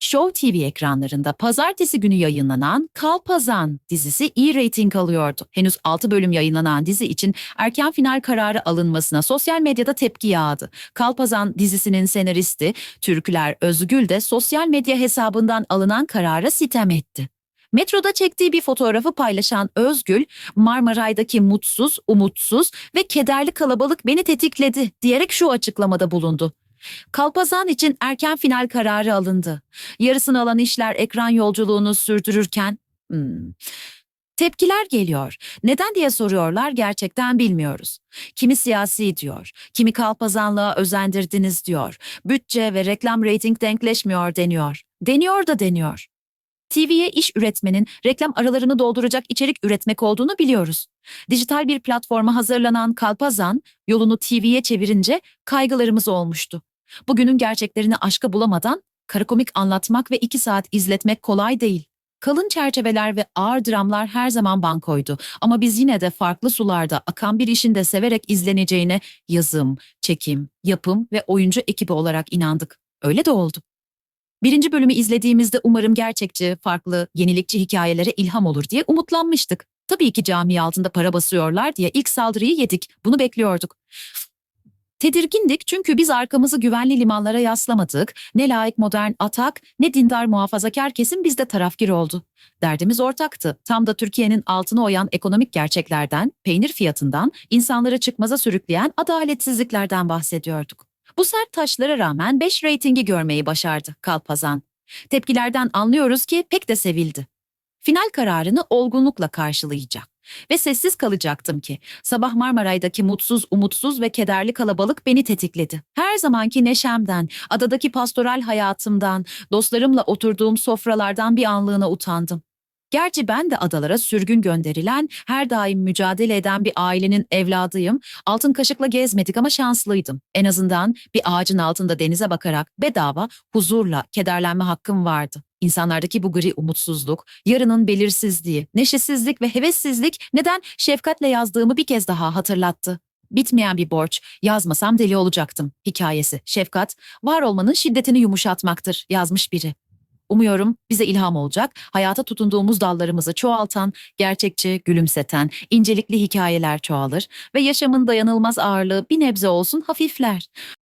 Show TV ekranlarında pazartesi günü yayınlanan Kalpazan dizisi iyi reyting alıyordu. Henüz 6 bölüm yayınlanan dizi için erken final kararı alınmasına sosyal medyada tepki yağdı. Kalpazan dizisinin senaristi Türküler Özgül de sosyal medya hesabından alınan karara sitem etti. Metroda çektiği bir fotoğrafı paylaşan Özgül, Marmaray'daki mutsuz, umutsuz ve kederli kalabalık beni tetikledi diyerek şu açıklamada bulundu. Kalpazan için erken final kararı alındı. Yarısını alan işler ekran yolculuğunu sürdürürken... Hmm, Tepkiler geliyor. Neden diye soruyorlar gerçekten bilmiyoruz. Kimi siyasi diyor, kimi kalpazanlığa özendirdiniz diyor. Bütçe ve reklam reyting denkleşmiyor deniyor. Deniyor da deniyor. TV'ye iş üretmenin reklam aralarını dolduracak içerik üretmek olduğunu biliyoruz. Dijital bir platforma hazırlanan Kalpazan yolunu TV'ye çevirince kaygılarımız olmuştu. Bugünün gerçeklerini aşka bulamadan karakomik anlatmak ve iki saat izletmek kolay değil. Kalın çerçeveler ve ağır dramlar her zaman bankoydu ama biz yine de farklı sularda akan bir işin de severek izleneceğine yazım, çekim, yapım ve oyuncu ekibi olarak inandık. Öyle de oldu. Birinci bölümü izlediğimizde umarım gerçekçi, farklı, yenilikçi hikayelere ilham olur diye umutlanmıştık. Tabii ki cami altında para basıyorlar diye ilk saldırıyı yedik. Bunu bekliyorduk. Tedirgindik çünkü biz arkamızı güvenli limanlara yaslamadık. Ne layık modern atak ne dindar muhafazakar kesim bizde tarafgir oldu. Derdimiz ortaktı. Tam da Türkiye'nin altını oyan ekonomik gerçeklerden, peynir fiyatından, insanları çıkmaza sürükleyen adaletsizliklerden bahsediyorduk. Bu sert taşlara rağmen 5 reytingi görmeyi başardı Kalpazan. Tepkilerden anlıyoruz ki pek de sevildi. Final kararını olgunlukla karşılayacak. Ve sessiz kalacaktım ki sabah Marmaray'daki mutsuz, umutsuz ve kederli kalabalık beni tetikledi. Her zamanki neşemden, adadaki pastoral hayatımdan, dostlarımla oturduğum sofralardan bir anlığına utandım. Gerçi ben de adalara sürgün gönderilen, her daim mücadele eden bir ailenin evladıyım. Altın kaşıkla gezmedik ama şanslıydım. En azından bir ağacın altında denize bakarak bedava, huzurla kederlenme hakkım vardı. İnsanlardaki bu gri umutsuzluk, yarının belirsizliği, neşesizlik ve hevessizlik neden şefkatle yazdığımı bir kez daha hatırlattı. Bitmeyen bir borç, yazmasam deli olacaktım hikayesi. Şefkat, var olmanın şiddetini yumuşatmaktır yazmış biri. Umuyorum bize ilham olacak, hayata tutunduğumuz dallarımızı çoğaltan, gerçekçi, gülümseten, incelikli hikayeler çoğalır ve yaşamın dayanılmaz ağırlığı bir nebze olsun hafifler.